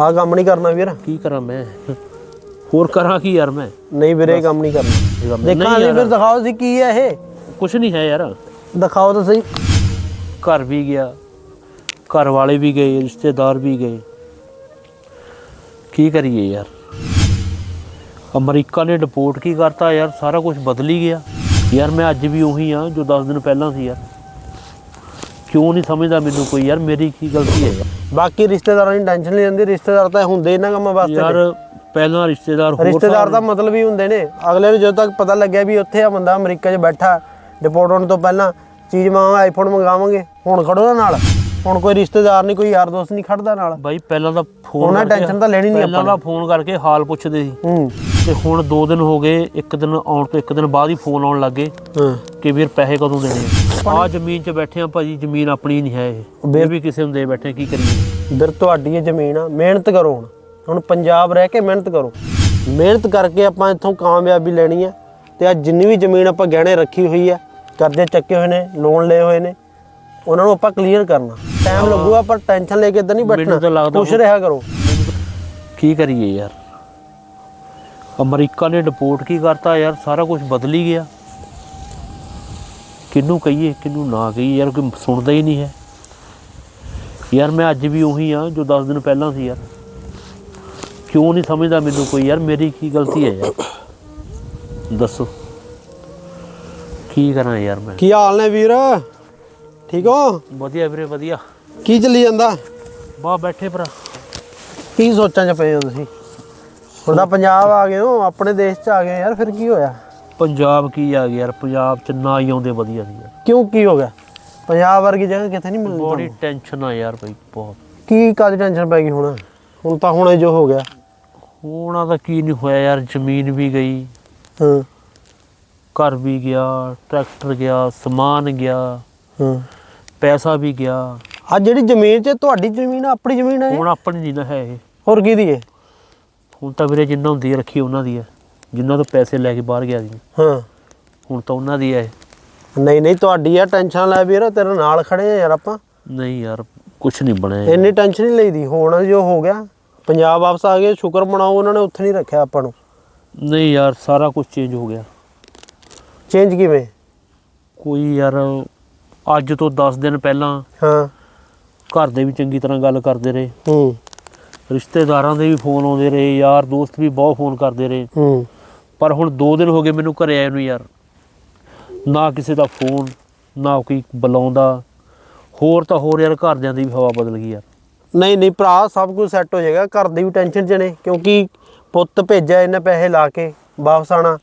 ਆਹ ਕੰਮ ਨਹੀਂ ਕਰਨਾ ਵੀਰ। ਕੀ ਕਰਾਂ ਮੈਂ? ਹੋਰ ਕਰਾਂ ਕੀ ਯਾਰ ਮੈਂ? ਨਹੀਂ ਵੀਰੇ ਇਹ ਕੰਮ ਨਹੀਂ ਕਰਨਾ। ਦੇਖਾਂ ਜੀ ਫਿਰ ਦਿਖਾਓ ਸੀ ਕੀ ਹੈ ਇਹ। ਕੁਛ ਨਹੀਂ ਹੈ ਯਾਰ। ਦਿਖਾਓ ਤਾਂ ਸਹੀ। ਘਰ ਵੀ ਗਿਆ ਘਰ ਵਾਲੇ ਵੀ ਗਏ ਰਿਸ਼ਤੇਦਾਰ ਵੀ ਗਏ। ਕੀ ਕਰੀਏ ਯਾਰ? ਅਮਰੀਕਾ ਨੇ ਰਿਪੋਰਟ ਕੀ ਕਰਤਾ ਯਾਰ? ਸਾਰਾ ਕੁਝ ਬਦਲ ਹੀ ਗਿਆ। ਯਾਰ ਮੈਂ ਅੱਜ ਵੀ ਉਹੀ ਆ ਜੋ 10 ਦਿਨ ਪਹਿਲਾਂ ਸੀ ਯਾਰ। ਕਿਉਂ ਨਹੀਂ ਸਮਝਦਾ ਮੈਨੂੰ ਕੋਈ ਯਾਰ? ਮੇਰੀ ਕੀ ਗਲਤੀ ਹੈ ਯਾਰ? ਬਾਕੀ ਰਿਸ਼ਤੇਦਾਰਾਂ ਦੀ ਟੈਨਸ਼ਨ ਨਹੀਂ ਲੈਂਦੀ ਰਿਸ਼ਤੇਦਾਰ ਤਾਂ ਹੁੰਦੇ ਇਹਨਾਂ ਕੰਮਾਂ ਵਾਸਤੇ। ਯਾਰ ਪਹਿਲਾਂ ਰਿਸ਼ਤੇਦਾਰ ਹੋਰ ਰਿਸ਼ਤੇਦਾਰ ਦਾ ਮਤਲਬ ਹੀ ਹੁੰਦੇ ਨੇ। ਅਗਲੇ ਨੂੰ ਜਦੋਂ ਤੱਕ ਪਤਾ ਲੱਗਿਆ ਵੀ ਉੱਥੇ ਆ ਬੰਦਾ ਅਮਰੀਕਾ 'ਚ ਬੈਠਾ ਡਿਪੋਰਟ ਹੋਣ ਤੋਂ ਪਹਿਲਾਂ ਚੀਜ਼ ਮੰਗਾਵਾਂ ਆਈਫੋਨ ਮੰਗਾਵਾਂਗੇ ਹੁਣ ਖੜੋ ਨਾ ਨਾਲ। ਹੁਣ ਕੋਈ ਰਿਸ਼ਤੇਦਾਰ ਨਹੀਂ ਕੋਈ ਯਾਰ ਦੋਸਤ ਨਹੀਂ ਖੜਦਾ ਨਾਲ। ਬਾਈ ਪਹਿਲਾਂ ਤਾਂ ਫੋਨ ਉਹਨਾਂ ਟੈਨਸ਼ਨ ਤਾਂ ਲੈਣੀ ਨਹੀਂ ਪਹਿਲਾਂ ਆਪਾਂ ਤਾਂ ਫੋਨ ਕਰਕੇ ਹਾਲ ਪੁੱਛਦੇ ਸੀ। ਹੂੰ। ਤੇ ਹੁਣ 2 ਦਿਨ ਹੋ ਗਏ ਇੱਕ ਦਿਨ ਆਉਣ ਤੋਂ ਇੱਕ ਦਿਨ ਬਾਅਦ ਹੀ ਫੋਨ ਆਉਣ ਲੱਗੇ ਹਾਂ। ਕਿ ਵੀਰ ਪੈਸੇ ਕਦੋਂ ਦੇਣੇ ਆ? ਜ਼ਮੀਨ 'ਚ ਬੈਠੇ ਆ ਭਾਜੀ ਜ਼ਮੀਨ ਆਪਣੀ ਨਹੀਂ ਹੈ ਇਹ। ਇਹ ਵੀ ਕਿਸੇ ਨੂੰ ਦੇ ਬੈਠੇ ਕੀ ਕਰੀਏ? ਵੀਰ ਤੁਹਾਡੀ ਇਹ ਜ਼ਮੀਨ ਆ ਮਿਹਨਤ ਕਰੋ ਹੁਣ। ਹੁਣ ਪੰਜਾਬ ਰਹਿ ਕੇ ਮਿਹਨਤ ਕਰੋ। ਮਿਹਨਤ ਕਰਕੇ ਆਪਾਂ ਇੱਥੋਂ ਕਾਮਯਾਬੀ ਲੈਣੀ ਆ ਤੇ ਅੱਜ ਜਿੰਨੀ ਵੀ ਜ਼ਮੀਨ ਆਪਾਂ ਗਹਿਣੇ ਰੱਖੀ ਹੋਈ ਆ ਕਰਜ਼ੇ ਚੱਕੇ ਹੋਏ ਨੇ ਲੋਨ ਲਏ ਹੋਏ ਨੇ ਉਹਨਾਂ ਨੂੰ ਆਪਾਂ ਕਲੀਅਰ ਕਰਨਾ। ਟਾਈਮ ਲੱਗੂਗਾ ਪਰ ਟੈਨਸ਼ਨ ਲੈ ਕੇ ਇਦਾਂ ਨਹੀਂ ਬੈਠਣਾ। ਖੁਸ਼ ਰਿਹਾ ਕਰੋ। ਕੀ ਕਰੀਏ ਯਾਰ? ਅਮਰੀਕਾ ਨੇ ਰਿਪੋਰਟ ਕੀ ਕਰਤਾ ਯਾਰ? ਸਾਰਾ ਕੁਝ ਬਦਲ ਹੀ ਗਿਆ। ਕਿਹਨੂੰ ਕਹੀਏ ਕਿਹਨੂੰ ਨਾ ਕਹੀਏ ਯਾਰ ਕੋਈ ਸੁਣਦਾ ਹੀ ਨਹੀਂ ਹੈ। ਯਾਰ ਮੈਂ ਅੱਜ ਵੀ ਉਹੀ ਆ ਜੋ 10 ਦਿਨ ਪਹਿਲਾਂ ਸੀ ਯਾਰ। ਕਿਉਂ ਨਹੀਂ ਸਮਝਦਾ ਮੈਨੂੰ ਕੋਈ ਯਾਰ? ਮੇਰੀ ਕੀ ਗਲਤੀ ਹੈ ਯਾਰ? ਦੱਸੋ। ਕੀ ਕਰਾਂ ਯਾਰ ਮੈਂ? ਕੀ ਹਾਲ ਨੇ ਵੀਰ? ਠੀਕ ਹੋ? ਵਧੀਆ ਵੀਰੇ ਵਧੀਆ। ਕੀ ਚੱਲੀ ਜਾਂਦਾ? ਬਾ ਬੈਠੇ ਭਰਾ। ਕੀ ਸੋਚਾਂ 'ਚ ਪਏ ਹੋ ਤੁਸੀਂ? ਹੁਣ ਤਾਂ ਪੰਜਾਬ ਆ ਗਏ ਹੋ ਆਪਣੇ ਦੇਸ਼ 'ਚ ਆ ਗਏ ਯਾਰ ਫਿਰ ਕੀ ਹੋਇਆ? ਪੰਜਾਬ ਕੀ ਆ ਗਿਆ ਯਾਰ ਪੰਜਾਬ ਚ ਨਾ ਹੀ ਆਉਂਦੇ ਵਧੀਆ ਸੀ ਯਾਰ। ਕਿਉਂ ਕੀ ਹੋ ਗਿਆ? ਪੰਜਾਬ ਵਰਗੀ ਜਗ੍ਹਾ ਕਿੱਥੇ ਨਹੀਂ ਮਿਲਦੀ ਬੜੀ ਟੈਨਸ਼ਨ ਆ ਯਾਰ ਬਈ ਬਹੁਤ। ਕੀ ਕਾਦੀ ਟੈਨਸ਼ਨ ਪੈ ਗਈ ਹੁਣ? ਹੁਣ ਤਾਂ ਹੁਣ ਜੋ ਹੋ ਗਿਆ। ਹੋਣਾ ਤਾਂ ਕੀ ਨਹੀਂ ਹੋਇਆ ਯਾਰ ਜ਼ਮੀਨ ਵੀ ਗਈ। ਹਾਂ। ਘਰ ਵੀ ਗਿਆ ਟਰੈਕਟਰ ਗਿਆ ਸਮਾਨ ਗਿਆ ਹਾਂ। ਪੈਸਾ ਵੀ ਗਿਆ। ਆ ਜਿਹੜੀ ਜ਼ਮੀਨ 'ਚ ਤੁਹਾਡੀ ਜ਼ਮੀਨ ਆ ਆਪਣੀ ਜ਼ਮੀਨ ਹੈ ਹੁਣ ਆਪਣੀ ਨਹੀਂ ਨਾ ਹੈ ਇਹ। ਹੋਰ ਕਿਹਦੀ ਹੈ ਹੁਣ ਤਾਂ ਵੀਰੇ ਜਿੰਨਾ ਹੁੰਦੀ ਹੈ ਰੱਖੀ ਉਹਨਾਂ ਦੀ ਹੈ। ਜਿੰਨਾ ਤੋਂ ਪੈਸੇ ਲੈ ਕੇ ਬਾਹਰ ਗਿਆ ਸੀ। ਹਾਂ। ਹੁਣ ਤਾਂ ਉਹਨਾਂ ਦੀ ਹੈ। ਨਹੀਂ ਨਹੀਂ ਤੁਹਾਡੀ ਆ ਟੈਨਸ਼ਨ ਲੈ ਵੀਰ ਤੇਰੇ ਨਾਲ ਖੜੇ ਆ ਯਾਰ ਆਪਾਂ। ਨਹੀਂ ਯਾਰ ਕੁਝ ਨਹੀਂ ਬਣਿਆ। ਇੰਨੀ ਟੈਨਸ਼ਨ ਨਹੀਂ ਲਈਦੀ ਹੁਣ ਜੋ ਹੋ ਗਿਆ ਪੰਜਾਬ ਵਾਪਸ ਆ ਗਏ ਸ਼ੁਕਰ ਮਨਾਓ ਉਹਨਾਂ ਨੇ ਉੱਥੇ ਨਹੀਂ ਰੱਖਿਆ ਆਪਾਂ ਨੂੰ। ਨਹੀਂ ਯਾਰ ਸਾਰਾ ਕੁਝ ਚੇਂਜ ਹੋ ਗਿਆ। ਚੇਂਜ ਕਿਵੇਂ? ਕੋਈ ਯਾਰ ਅੱਜ ਤੋਂ 10 ਦਿਨ ਪਹਿਲਾਂ ਹਾਂ। ਘਰ ਦੇ ਵੀ ਚੰਗੀ ਤਰ੍ਹਾਂ ਗੱਲ ਕਰਦੇ ਰਹੇ। ਹੂੰ। ਰਿਸ਼ਤੇਦਾਰਾਂ ਦੇ ਵੀ ਫੋਨ ਆਉਂਦੇ ਰਹੇ ਯਾਰ ਦੋਸਤ ਵੀ ਬਹੁਤ ਫੋਨ ਕਰਦੇ ਰਹੇ। ਹੂੰ। ਪਰ ਹੁਣ 2 ਦਿਨ ਹੋ ਗਏ ਮੈਨੂੰ ਘਰੇ ਆਏ ਨੂੰ ਯਾਰ। ਨਾ ਕਿਸੇ ਦਾ ਫੋਨ ਨਾ ਕੋਈ ਬੁਲਾਉਂਦਾ। ਹੋਰ ਤਾਂ ਹੋਰ ਯਾਰ ਘਰਦਿਆਂ ਦੀ ਵੀ ਹਵਾ ਬਦਲ ਗਈ ਯਾਰ। ਨਹੀਂ ਨਹੀਂ ਭਰਾ ਸਭ ਕੁਝ ਸੈੱਟ ਹੋ ਜਾਏਗਾ। ਘਰ ਦੀ ਵੀ ਟੈਨਸ਼ਨ 'ਚ ਨੇ ਕਿਉਂਕਿ ਪੁੱਤ ਭੇਜਿਆ ਇਹਨੇ ਪੈਸੇ ਲਾ ਕੇ ਵਾਪਸ ਆਣਾ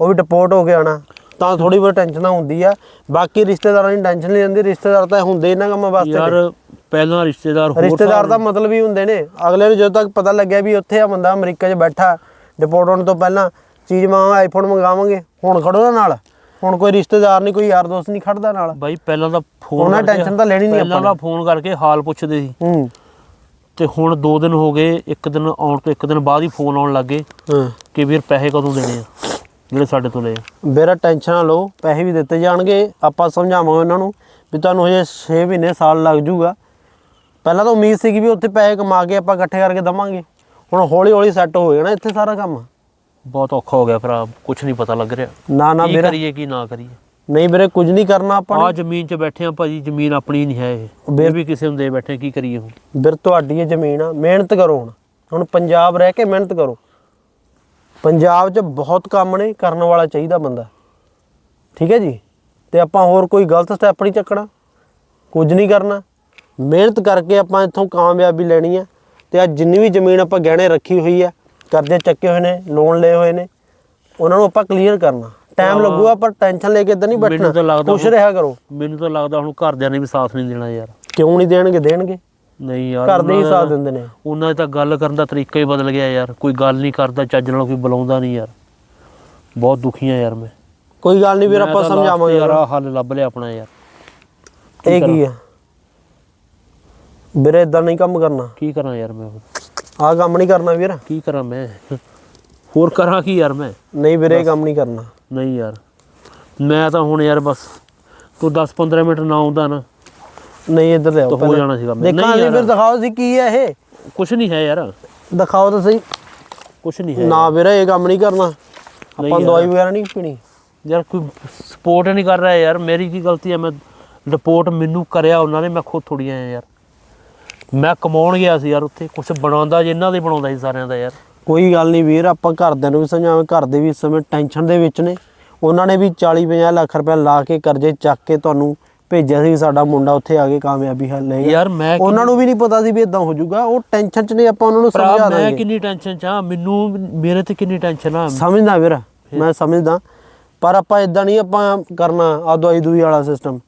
ਉਹ ਵੀ ਡਿਪੋਰਟ ਹੋ ਕੇ ਆਣਾ ਤਾਂ ਥੋੜੀ ਬਹੁਤ ਟੈਨਸ਼ਨ ਹੁੰਦੀ ਆ। ਬਾਕੀ ਰਿਸ਼ਤੇਦਾਰਾਂ ਦੀ ਟੈਨਸ਼ਨ ਨਹੀਂ ਲੈਂਦੀ ਰਿਸ਼ਤੇਦਾਰ ਤਾਂ ਹੁੰਦੇ ਇਹਨਾਂ ਕੰਮਾਂ ਵਾਸਤੇ। ਯਾਰ ਪਹਿਲਾਂ ਰਿਸ਼ਤੇਦਾਰ ਹੋਰ ਰਿਸ਼ਤੇਦਾਰ ਦਾ ਮਤਲਬ ਹੀ ਹੁੰਦੇ ਨੇ। ਅਗਲੇ ਨੂੰ ਜਦੋਂ ਤੱਕ ਪਤਾ ਲੱਗਿਆ ਵੀ ਉੱਥੇ ਆ ਬੰਦਾ ਅਮਰੀਕਾ 'ਚ ਬੈਠਾ ਡਿਪੋਰਟ ਹੋਣ ਤੋਂ ਪਹਿਲਾਂ ਚੀਜ਼ ਮੰਗਾਵਾਂ ਆਈਫੋਨ ਮੰਗਾਵਾਂਗੇ ਹੁਣ ਖੜੋ ਨਾ ਨਾਲ। ਹੁਣ ਕੋਈ ਰਿਸ਼ਤੇਦਾਰ ਨਹੀਂ ਕੋਈ ਯਾਰ ਦੋਸਤ ਨਹੀਂ ਖੜਦਾ ਨਾਲ। ਬਾਈ ਪਹਿਲਾਂ ਤਾਂ ਫੋਨ ਉਹਨਾਂ tension ਤਾਂ ਲੈਣੀ ਨਹੀਂ ਪਹਿਲਾਂ ਆਪਾਂ ਤਾਂ ਫੋਨ ਕਰਕੇ ਹਾਲ ਪੁੱਛਦੇ ਸੀ। ਹੂੰ। ਤੇ ਹੁਣ 2 ਦਿਨ ਹੋ ਗਏ ਇੱਕ ਦਿਨ ਆਉਣ ਤੋਂ ਇੱਕ ਦਿਨ ਬਾਅਦ ਹੀ ਫੋਨ ਆਉਣ ਲੱਗੇ ਹਾਂ। ਕਿ ਵੀਰ ਪੈਸੇ ਕਦੋਂ ਦੇਣੇ ਆ ਜਿਹੜੇ ਸਾਡੇ ਤੋਂ ਲਏ ਮੇਰਾ ਟੈਨਸ਼ਨ ਨਾ ਲਓ ਪੈਸੇ ਵੀ ਦਿੱਤੇ ਜਾਣਗੇ। ਆਪਾਂ ਸਮਝਾਵਾਂਗੇ ਉਹਨਾਂ ਨੂੰ ਵੀ ਤੁਹਾਨੂੰ ਹਜੇ 6 ਮਹੀਨੇ ਸਾਲ ਲੱਗ ਜੂਗਾ ਪਹਿਲਾਂ ਤਾਂ ਉਮੀਦ ਸੀਗੀ ਵੀ ਉੱਥੇ ਪੈਸੇ ਕਮਾ ਕੇ ਆਪਾਂ ਇਕੱਠੇ ਕਰਕੇ ਦਵਾਂਗੇ। ਹੁਣ ਹੌਲੀ ਹੌਲੀ ਸੈੱਟ ਹੋ ਜਾਣਾ ਇੱਥੇ ਸਾਰਾ ਕੰਮ। ਬਹੁਤ ਔਖਾ ਹੋ ਗਿਆ ਭਰਾ ਕੁਝ ਨਹੀਂ ਪਤਾ ਲੱਗ ਰਿਹਾ। ਨਾ ਨਾ ਕੀ ਵੀਰੇ। ਕਰੀਏ ਕੀ ਨਾ ਕਰੀਏ। ਨਹੀਂ ਵੀਰੇ ਕੁਝ ਨਹੀਂ ਕਰਨਾ ਆਪਾਂ ਆ ਜ਼ਮੀਨ 'ਚ ਬੈਠੇ ਆ ਭਾਜੀ ਜ਼ਮੀਨ ਆਪਣੀ ਨਹੀਂ ਹੈ ਇਹ। ਬੇ- ਇਹ ਵੀ ਕਿਸੇ ਨੂੰ ਦੇ ਬੈਠੇ ਕੀ ਕਰੀਏ ਹੁਣ? ਵੀਰ ਤੁਹਾਡੀ ਇਹ ਜ਼ਮੀਨ ਆ ਮਿਹਨਤ ਕਰੋ ਹੁਣ। ਹੁਣ ਪੰਜਾਬ ਰਹਿ ਕੇ ਮਿਹਨਤ ਕਰੋ। ਪੰਜਾਬ 'ਚ ਬਹੁਤ ਕੰਮ ਨੇ ਕਰਨ ਵਾਲਾ ਚਾਹੀਦਾ ਬੰਦਾ। ਠੀਕ ਹੈ ਜੀ? ਤੇ ਆਪਾਂ ਹੋਰ ਕੋਈ ਗਲਤ ਸਟੈਪ ਨਹੀਂ ਚੱਕਣਾ। ਕੁਝ ਨਹੀਂ ਕਰਨਾ। ਮਿਹਨਤ ਕਰਕੇ ਆਪਾਂ ਇੱਥੋਂ ਕਾਮਯਾਬੀ ਲੈਣੀ ਆ। ਤੇ ਅੱਜ ਜਿੰਨੀ ਵੀ ਜ਼ਮੀਨ ਆਪਾਂ ਗਹਿਣੇ ਰੱਖੀ ਹੋਈ ਆ ਕਰਜ਼ੇ ਚੱਕੇ ਹੋਏ ਨੇ ਲੋਨ ਲਏ ਹੋਏ ਨੇ ਉਹਨਾਂ ਨੂੰ ਆਪਾਂ ਕਲੀਅਰ ਕਰਨਾ। ਟਾਈਮ ਲੱਗੂਗਾ ਪਰ ਟੈਨਸ਼ਨ ਲੈ ਕੇ ਇਦਾਂ ਨਹੀਂ ਬੈਠਣਾ। ਖੁਸ਼ ਰਿਹਾ ਕਰੋ। ਮੈਨੂੰ ਤਾਂ ਲੱਗਦਾ ਹੁਣ ਘਰਦਿਆਂ ਨੇ ਵੀ ਸਾਥ ਨਹੀਂ ਦੇਣਾ ਯਾਰ। ਕਿਉਂ ਨਹੀਂ ਦੇਣਗੇ? ਦੇਣਗੇ। ਨਹੀਂ ਯਾਰ ਘਰ ਦੇ ਹੀ ਸਾਥ ਦਿੰਦੇ ਨੇ। ਉਹਨਾਂ ਦਾ ਤਾਂ ਗੱਲ ਕਰਨ ਦਾ ਤਰੀਕਾ ਹੀ ਬਦਲ ਗਿਆ ਯਾਰ। ਕੋਈ ਗੱਲ ਨਹੀਂ ਕਰਦਾ ਚੱਜ ਨਾਲ ਕੋਈ ਬੁਲਾਉਂਦਾ ਨਹੀਂ ਯਾਰ। ਬਹੁਤ ਦੁਖੀ ਆ ਯਾਰ ਮੈਂ। ਕੋਈ ਗੱਲ ਨਹੀਂ ਵੀਰ ਆਪਾਂ ਸਮਝਾਵਾਂਗੇ ਯਾਰ ਹੱਲ ਲੱਭ ਲਿਆ ਆਪਣਾ ਯਾਰ। ਇਹ ਕੀ ਆ ਵੀਰੇ ਇਦਾਂ ਨਹੀਂ ਕੰਮ ਕਰਨਾ। ਕੀ ਕਰਾਂ ਯਾਰ ਮੈਂ ਹੁਣ? ਆਹ ਕੰਮ ਨਹੀਂ ਕਰਨਾ ਵੀਰ। ਕੀ ਕਰਾਂ ਮੈਂ? ਹੋਰ ਕਰਾਂ ਕੀ ਯਾਰ ਮੈਂ? ਨਹੀਂ ਵੀਰੇ ਇਹ ਕੰਮ ਨਹੀਂ ਕਰਨਾ। ਨਹੀਂ ਯਾਰ। ਮੈਂ ਤਾਂ ਹੁਣ ਯਾਰ ਬਸ ਤੂੰ 10-15 ਮਿੰਟ ਨਾ ਆਉਂਦਾ ਨਾ ਨਹੀਂ ਇੱਧਰ ਲਿਆਓ ਤਾਂ ਹੋ ਪਹਿਲਾਂ। ਜਾਣਾ ਸੀਗਾ ਮੈਂ। ਦੇਖਾਂ ਨਹੀਂ ਯਾਰ। ਫਿਰ ਦਿਖਾਓ ਸੀ ਕੀ ਹੈ ਇਹ। ਕੁਝ ਨਹੀਂ ਹੈ ਯਾਰ। ਦਿਖਾਓ ਤਾਂ ਸਹੀ। ਕੁਝ ਨਹੀਂ ਹੈ। ਨਾ ਵੀਰੇ ਇਹ ਕੰਮ ਨਹੀਂ ਕਰਨਾ। ਆਪਾਂ ਯਾਰ। ਦਵਾਈ ਵਗੈਰਾ ਨਹੀਂ ਪੀਣੀ। ਯਾਰ ਕੋਈ ਸਪੋਰਟ ਨਹੀਂ ਕਰ ਰਿਹਾ ਯਾਰ। ਮੇਰੀ ਕੀ ਗਲਤੀ ਹੈ? ਮੈਂ ਰਿਪੋਰਟ ਮੈਨੂੰ ਕਰਿਆ ਉਹਨਾਂ ਨੇ ਮੈਂ ਖੁਦ ਥੋੜੀ ਆਇਆ ਯਾਰ। ਮੈਂ ਕਮਾਉਣ ਗਿਆ ਸੀ ਯਾਰ ਉੱਥੇ ਕੁਝ ਬਣਾਉਂਦਾ ਜਿੰਨਾਂ ਦੇ ਬਣਾਉਂਦਾ ਸੀ ਸਾਰਿਆਂ ਦਾ ਯਾਰ। ਕੋਈ ਗੱਲ ਨਹੀਂ ਵੀਰ ਆਪਾਂ ਘਰਦਿਆਂ ਨੂੰ ਵੀ ਸਮਝਾਵਾਂ ਘਰ ਦੇ ਵੀ ਇਸ ਸਮੇਂ ਟੈਨਸ਼ਨ ਦੇ ਵਿੱਚ ਨੇ। ਉਹਨਾਂ ਨੇ ਵੀ 40 50 ਲੱਖ ਰੁਪਏ ਲਾ ਕੇ ਕਰਜ਼ੇ ਚੱਕ ਕੇ ਤੁਹਾਨੂੰ ਭੇਜਿਆ ਸੀ ਸਾਡਾ ਮੁੰਡਾ ਉੱਥੇ ਆ ਕੇ ਕਾਮਯਾਬੀ ਹੱਲ ਲਏਗਾ ਯਾਰ ਮੈਂ ਉਹਨਾਂ ਨੂੰ ਵੀ ਨਹੀਂ ਪਤਾ ਸੀ ਵੀ ਇਦਾਂ ਹੋ ਜਾਊਗਾ ਉਹ ਟੈਨਸ਼ਨ 'ਚ ਨੇ ਆਪਾਂ ਉਹਨਾਂ ਨੂੰ ਸਮਝਾ ਮੈਂ ਦਾਂਗੇ। ਕਿੰਨੀ ਟੈਨਸ਼ਨ ਚ ਆ ਮੈਨੂੰ ਮੇਰੇ ਤੇ ਕਿੰਨੀ ਟੈਨਸ਼ਨ ਆ। ਸਮਝਦਾ ਵੀਰ ਮੈਂ ਸਮਝਦਾ। ਪਰ ਆਪਾਂ ਇਦਾਂ ਨਹੀਂ ਆਪਾਂ ਕਰਨਾ ਆ ਦਵਾਈ ਦੂਈ ਵਾਲਾ ਸਿਸਟਮ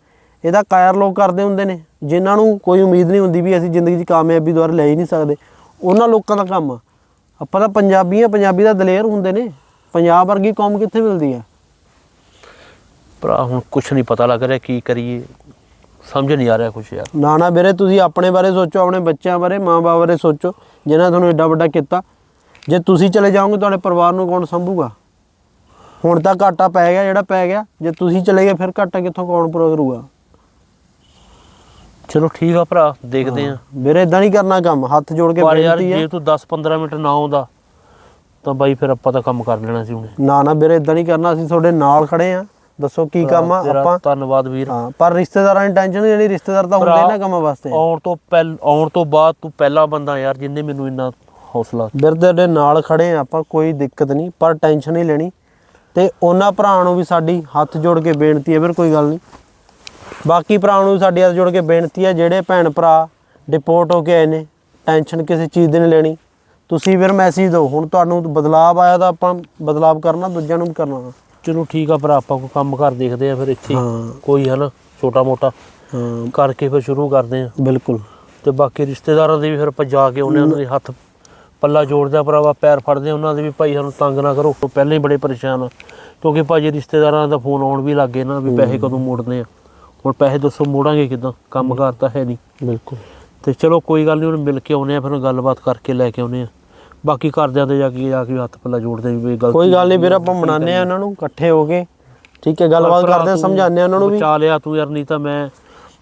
ਇਹਦਾ ਕਾਇਰ ਲੋਕ ਕਰਦੇ ਹੁੰਦੇ ਨੇ ਜਿਨ੍ਹਾਂ ਨੂੰ ਕੋਈ ਉਮੀਦ ਨਹੀਂ ਹੁੰਦੀ ਵੀ ਅਸੀਂ ਜ਼ਿੰਦਗੀ 'ਚ ਕਾਮਯਾਬੀ ਦੁਆਰਾ ਲੈ ਹੀ ਨਹੀਂ ਸਕਦੇ। ਉਹਨਾਂ ਲੋਕਾਂ ਦਾ ਕੰਮ ਆ। ਆਪਾਂ ਤਾਂ ਪੰਜਾਬੀ ਆ ਪੰਜਾਬੀ ਦਾ ਦਲੇਰ ਹੁੰਦੇ ਨੇ। ਪੰਜਾਬ ਵਰਗੀ ਕੌਮ ਕਿੱਥੇ ਮਿਲਦੀ ਆ? ਭਰਾ ਹੁਣ ਕੁਝ ਨਹੀਂ ਪਤਾ ਲੱਗ ਰਿਹਾ ਕੀ ਕਰੀਏ। ਸਮਝ ਨਹੀਂ ਆ ਰਿਹਾ ਕੁਝ ਯਾਰ। ਨਾ ਨਾ ਵੀਰੇ ਤੁਸੀਂ ਆਪਣੇ ਬਾਰੇ ਸੋਚੋ ਆਪਣੇ ਬੱਚਿਆਂ ਬਾਰੇ ਮਾਂ-ਬਾਪ ਬਾਰੇ ਸੋਚੋ ਜਿਨ੍ਹਾਂ ਤੁਹਾਨੂੰ ਏਡਾ ਵੱਡਾ ਕੀਤਾ। ਜੇ ਤੁਸੀਂ ਚਲੇ ਜਾਓਗੇ ਤੁਹਾਡੇ ਪਰਿਵਾਰ ਨੂੰ ਕੌਣ ਸੰਭੂਗਾ? ਹੁਣ ਤਾਂ ਘਾਟਾ ਪੈ ਗਿਆ ਜਿਹੜਾ ਪੈ ਗਿਆ। ਜੇ ਤੁਸੀਂ ਚਲੇ ਗਏ ਫਿਰ ਘਾਟਾ ਕਿੱਥੋਂ ਕੌਣ ਪੂਰਾ ਕਰੂਗਾ? ਚਲੋ ਠੀਕ ਆ ਭਰਾ ਦੇਖਦੇ ਆ ਵੀਰੇ ਇਦਾਂ ਨਹੀਂ ਕਰਨਾ ਕੰਮ ਹੱਥ ਜੋੜ ਕੇ ਪਰ ਯਾਰ ਬੇਨਤੀ ਜੇ ਤੂੰ 10-15 ਮਿੰਟ ਨਾ ਆਉਂਦਾ ਤਾਂ ਬਾਈ ਫਿਰ ਆਪਾਂ ਤਾਂ ਕੰਮ ਕਰ ਲੈਣਾ ਸੀ ਉਹਨੇ ਨਾ ਨਾ ਵੀਰੇ ਇਦਾਂ ਨਹੀਂ ਕਰਨਾ ਅਸੀਂ ਤੁਹਾਡੇ ਨਾਲ ਖੜੇ ਆ। ਦੱਸੋ ਕੀ ਕੰਮ ਆ ਤੇਰਾ ਆਪਾਂ ਧੰਨਵਾਦ ਵੀਰ। ਹਾਂ ਪਰ ਰਿਸ਼ਤੇਦਾਰਾਂ ਦੀ ਟੈਨਸ਼ਨ ਜਿਹੜੀ ਰਿਸ਼ਤੇਦਾਰ ਤਾਂ ਹੁੰਦੇ ਨਾ ਕੰਮਾਂ ਵਾਸਤੇ। ਆਉਣ ਤੋਂ ਪਹਿਲ ਆਉਣ ਤੋਂ ਬਾਅਦ ਤੂੰ ਪਹਿਲਾ ਬੰਦਾ ਯਾਰ ਜਿੰਨੇ ਮੈਨੂੰ ਇੰਨਾ ਹੌਸਲਾ ਵੀਰ ਤੁਹਾਡੇ ਨਾਲ ਖੜੇ ਆ ਆਪਾਂ ਕੋਈ ਦਿੱਕਤ ਨਹੀਂ ਪਰ ਟੈਨਸ਼ਨ ਨਹੀਂ ਲੈਣੀ। ਤੇ ਉਹਨਾਂ ਭਰਾ ਨੂੰ ਵੀ ਸਾਡੀ ਹੱਥ ਜੋੜ ਕੇ ਬੇਨਤੀ ਹੈ ਵੀਰ ਕੋਈ ਗੱਲ ਨਹੀਂ। ਬਾਕੀ ਭਰਾ ਨੂੰ ਸਾਡੀ ਹੱਥ ਜੋੜ ਕੇ ਬੇਨਤੀ ਹੈ ਜਿਹੜੇ ਭੈਣ ਭਰਾ ਡਿਪੋਰਟ ਹੋ ਕੇ ਆਏ ਨੇ ਟੈਨਸ਼ਨ ਕਿਸੇ ਚੀਜ਼ ਦੀ ਨਹੀਂ ਲੈਣੀ। ਤੁਸੀਂ ਵੀਰ ਮੈਸੇਜ ਦਿਓ ਹੁਣ ਤੁਹਾਨੂੰ ਬਦਲਾਵ ਆਇਆ ਤਾਂ ਆਪਾਂ ਬਦਲਾਵ ਕਰਨਾ ਦੂਜਿਆਂ ਨੂੰ ਵੀ ਕਰਨਾ ਚਲੋ ਠੀਕ ਆ ਭਰਾ ਆਪਾਂ ਕੋਈ ਕੰਮ ਕਰ ਦੇਖਦੇ ਆ ਫਿਰ ਇੱਥੇ। ਹੀ। ਕੋਈ ਹੈ ਨਾ ਛੋਟਾ ਮੋਟਾ। ਹਾਂ। ਕਰਕੇ ਫਿਰ ਸ਼ੁਰੂ ਕਰਦੇ ਆ। ਬਿਲਕੁਲ। ਤੇ ਬਾਕੀ ਰਿਸ਼ਤੇਦਾਰਾਂ ਦੇ ਵੀ ਫਿਰ ਆਪਾਂ ਜਾ ਕੇ ਉਹਨੇ ਉਹਨਾਂ ਦੇ ਹੱਥ ਪੱਲਾ ਜੋੜਦਾ ਭਰਾਵਾ ਪੈਰ ਫੜਦੇ ਆ ਉਹਨਾਂ ਦੇ ਵੀ ਭਾਈ ਸਾਨੂੰ ਤੰਗ ਨਾ ਕਰੋ। ਉਹ ਪਹਿਲਾਂ ਹੀ ਬੜੇ ਪਰੇਸ਼ਾਨ ਆ। ਕਿਉਂਕਿ ਭਾਜੀ ਰਿਸ਼ਤੇਦਾਰਾਂ ਦਾ ਫੋਨ ਆਉਣ ਵੀ ਲੱਗੇ ਨਾ ਵੀ ਪੈਸੇ ਕਦੋਂ ਮੋੜਨੇ ਆ। ਹੁਣ ਪੈਸੇ ਦੱਸੋ ਮੋੜਾਂਗੇ ਕਿਦਾਂ? ਕੰਮ ਕਾਰ ਤਾਂ ਹੈ ਨਹੀਂ। ਬਿਲਕੁਲ। ਤੇ ਚਲੋ ਕੋਈ ਗੱਲ ਨਹੀਂ ਉਹਨੂੰ ਮਿਲ ਕੇ ਆਉਨੇ ਆ ਫਿਰ ਗੱਲਬਾਤ ਕਰਕੇ ਲੈ ਕੇ ਆਉਨੇ ਆ ਬਾਕੀ ਘਰਦਿਆਂ ਦੇ ਜਾ ਕੇ ਜਾ ਕੇ ਹੱਥ ਪੱਲਾ ਜੋੜਦੇ ਵੀ ਗਲਤੀ ਕੋਈ ਗੱਲ ਨਹੀਂ ਵੀਰ ਆਪਾਂ ਮਨਾਉਂਦੇ ਆ ਇਹਨਾਂ ਨੂੰ ਇਕੱਠੇ ਹੋ ਕੇ। ਠੀਕ ਹੈ ਗੱਲਬਾਤ ਕਰਦੇ ਸਮਝਾਉਂਦੇ ਆ ਉਹਨਾਂ ਨੂੰ ਵੀ। ਬਚਾ ਲਿਆ ਤੂੰ ਯਾਰ ਨਹੀਂ ਤਾਂ ਮੈਂ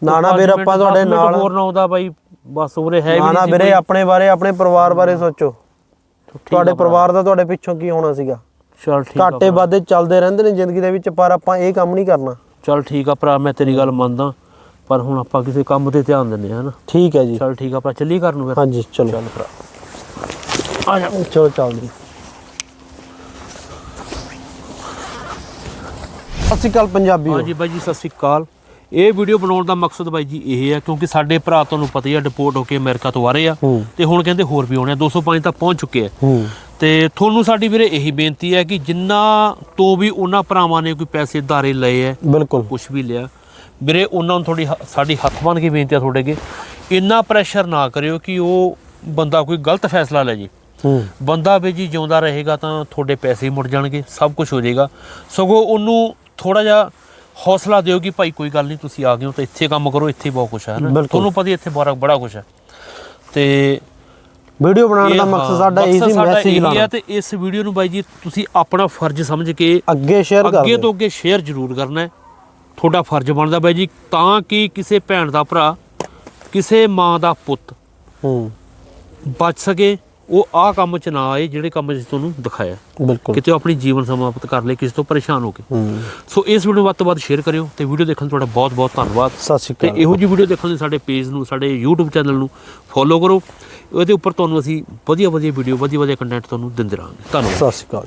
ਨਾ ਨਾ ਵੀਰ ਆਪਾਂ ਤੁਹਾਡੇ ਨਾਲ ਹੋਰ ਨਾ ਆਉਂਦਾ ਬਾਈ ਬਸ ਉਰੇ ਹੈ ਵੀ ਨਾ ਨਾ ਵੀਰੇ। ਆਪਣੇ ਬਾਰੇ ਆਪਣੇ ਪਰਿਵਾਰ ਬਾਰੇ ਸੋਚੋ। ਤੁਹਾਡੇ। ਪਰਿਵਾਰ ਦਾ ਤੁਹਾਡੇ ਪਿੱਛੋਂ ਕੀ ਹੋਣਾ ਸੀਗਾ? ਚੱਲ ਠੀਕ ਆ ਘਾਟੇ ਵਾਧੇ ਚੱਲਦੇ ਰਹਿੰਦੇ ਨੇ ਜ਼ਿੰਦਗੀ ਦੇ ਵਿੱਚ ਪਰ ਆਪਾਂ ਇਹ ਕੰਮ ਨਹੀਂ ਕਰਨਾ। ਚੱਲ ਠੀਕ ਆ ਭਰਾ ਮੈਂ ਤੇਰੀ ਗੱਲ ਮੰਨਦਾ। ਪਰ ਹੁਣ ਆਪਾਂ ਕਿਸੇ ਕੰਮ ਤੇ ਧਿਆਨ ਦਿੰਦੇ ਆ ਹਨਾ? ਠੀਕ ਹੈ ਜੀ। ਚੱਲ ਠੀਕ ਆ ਭਰਾ ਚੱਲੀ ਘਰ ਨੂੰ ਫਿਰ? ਹਾਂਜੀ ਚਲੋ। ਚੱਲ ਭਰਾ। ਆ ਜਾ। ਚਲੋ ਚੱਲਦੇ ਸਤਿ ਸ਼੍ਰੀ ਅਕਾਲ ਪੰਜਾਬੀ ਹਾਂਜੀ ਬਾਈ ਜੀ ਸਤਿ ਸ੍ਰੀ ਅਕਾਲ। ਇਹ ਵੀਡੀਓ ਬਣਾਉਣ ਦਾ ਮਕਸਦ ਬਾਈ ਜੀ ਇਹ ਹੈ ਕਿਉਂਕਿ ਸਾਡੇ ਭਰਾ ਤੁਹਾਨੂੰ ਪਤਾ ਹੀ ਆ ਡਿਪੋਰਟ ਹੋ ਕੇ ਅਮਰੀਕਾ ਤੋਂ ਆ ਰਹੇ ਆ। ਹੂੰ। ਤੇ ਹੁਣ ਕਹਿੰਦੇ ਹੋਰ ਵੀ ਆਉਣੇ ਆ 205 ਤੱਕ ਪਹੁੰਚ ਚੁੱਕੇ ਆ। ਹੂੰ। ਤੇ ਤੁਹਾਨੂੰ ਸਾਡੀ ਵੀਰੇ ਇਹੀ ਬੇਨਤੀ ਹੈ ਕਿ ਜਿੰਨਾ ਤੋਂ ਵੀ ਉਹਨਾਂ ਭਰਾਵਾਂ ਨੇ ਕੋਈ ਪੈਸੇ ਧਾਰੇ ਲਏ ਐ ਬਿਲਕੁਲ। ਕੁਝ ਵੀ ਲਿਆ ਵੀਰੇ ਉਹਨਾਂ ਨੂੰ ਥੋੜੀ ਸਾਡੀ ਹੱਥ ਬੰਨ ਕੇ ਬੇਨਤੀ ਆ ਤੁਹਾਡੇ ਅੱਗੇ ਇੰਨਾ ਪ੍ਰੈਸ਼ਰ ਨਾ ਕਰਿਓ ਕਿ ਉਹ ਬੰਦਾ ਕੋਈ ਗਲਤ ਫੈਸਲਾ ਲੈ ਜੇ। ਬੰਦਾ ਵੀ ਜੀ ਜਿਉਂਦਾ ਰਹੇਗਾ ਤਾਂ ਤੁਹਾਡੇ ਪੈਸੇ ਮੁੜ ਜਾਣਗੇ ਸਭ ਕੁਝ ਹੋ ਜਾਏਗਾ। ਸਗੋਂ ਉਹਨੂੰ ਥੋੜਾ ਜਿਹਾ ਹੌਸਲਾ ਦਿਓ ਕਿ ਭਾਈ ਕੋਈ ਗੱਲ ਨਹੀਂ ਤੁਸੀਂ ਆ ਗਏ ਹੋ ਤਾਂ ਇੱਥੇ ਕੰਮ ਕਰੋ ਇੱਥੇ ਬਹੁਤ ਕੁਝ ਹੈ ਨਾ। ਤੁਹਾਨੂੰ ਪਤਾ ਹੀ ਇੱਥੇ ਬੜਾ ਬੜਾ ਕੁਝ ਹੈ। ਤੇ ਵੀਡੀਓ ਬਣਾਉਣ ਦਾ ਮਕਸਦ ਸਾਡਾ ਇਹ ਸੀ ਮੈਸੇਜ ਲਾਣਾ ਤੇ ਇਸ ਵੀਡੀਓ ਨੂੰ ਬਾਈ ਜੀ ਤੁਸੀਂ ਆਪਣਾ ਫਰਜ਼ ਸਮਝ ਕੇ ਅੱਗੇ ਸ਼ੇਅਰ ਕਰ ਅੱਗੇ ਤੋਂ ਅੱਗੇ ਸ਼ੇਅਰ ਜ਼ਰੂਰ ਕਰਨਾ ਹੈ। ਤੁਹਾਡਾ ਫਰਜ਼ ਬਣਦਾ ਬਾਈ ਜੀ ਤਾਂ ਕਿ ਕਿਸੇ ਭੈਣ ਦਾ ਭਰਾ ਕਿਸੇ ਮਾਂ ਦਾ ਪੁੱਤ ਹੂੰ। ਬਚ ਸਕੇ। ਉਹ ਆਹ ਕੰਮ 'ਚ ਨਾ ਆਏ ਜਿਹੜੇ ਕੰਮ 'ਚ ਤੁਹਾਨੂੰ ਦਿਖਾਇਆ। ਬਿਲਕੁਲ। ਕਿਤੇ ਉਹ ਆਪਣੀ ਜੀਵਨ ਸਮਾਪਤ ਕਰ ਲੇ ਕਿਸੇ ਤੋਂ ਪਰੇਸ਼ਾਨ ਹੋ ਕੇ। ਹੂੰ। ਸੋ ਇਸ ਵੀਡੀਓ ਨੂੰ ਵੱਧ ਤੋਂ ਵੱਧ ਸ਼ੇਅਰ ਕਰਿਓ ਤੇ ਵੀਡੀਓ ਦੇਖਣ ਤੁਹਾਡਾ ਬਹੁਤ ਬਹੁਤ ਧੰਨਵਾਦ। ਸਤਿ ਸ਼੍ਰੀ ਤੇ ਅਕਾਲ। ਇਹੋ ਜਿਹੀ ਵੀਡੀਓ ਦੇਖਣ ਲਈ ਸਾਡੇ ਪੇਜ ਨੂੰ ਸਾਡੇ YouTube ਚੈਨਲ ਨੂੰ ਫੋਲੋ ਕਰੋ। ਉਹਦੇ ਉੱਪਰ ਤੁਹਾਨੂੰ ਅਸੀਂ ਵਧੀਆ ਵਧੀਆ ਵੀਡੀਓ ਵਧੀਆ ਵਧੀਆ ਕੰਟੈਂਟ ਤੁਹਾਨੂੰ ਦਿੰਦੇ ਰਹਾਂਗੇ। ਧੰਨਵਾਦ। ਸਤਿ ਸ਼੍ਰੀ ਅਕਾਲ।